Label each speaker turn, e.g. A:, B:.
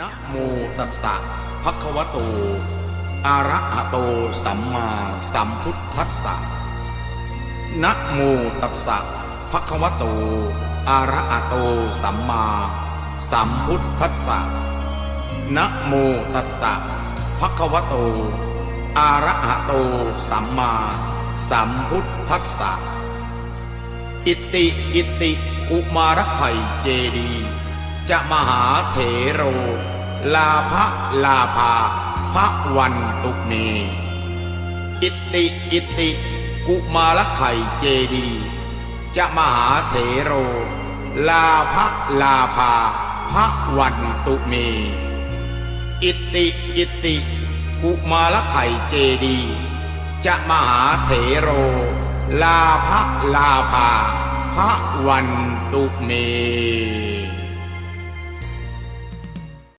A: นะโมตัสสะภะคะวะโต อะระหะโต สัมมาสัมพุทธัสสะนะโมตัสสะภะคะวะโต อะระหะโต สัมมาสัมพุทธัสสะนะโมตัสสะภะคะวะโต อะระหะโต สัมมาสัมพุทธัสสะอิติ อิติกุมารไข่เจดี จะมหาเถโร ลาภลาภาพระวันตุเม อิติอิติ กุมารไข่เจดี จะมหาเถโร ลาภลาภาพระวันตุเมอิติอิติกุมารไข่เจดีจะมหาเถโรลาภลาภาพระวันตุเม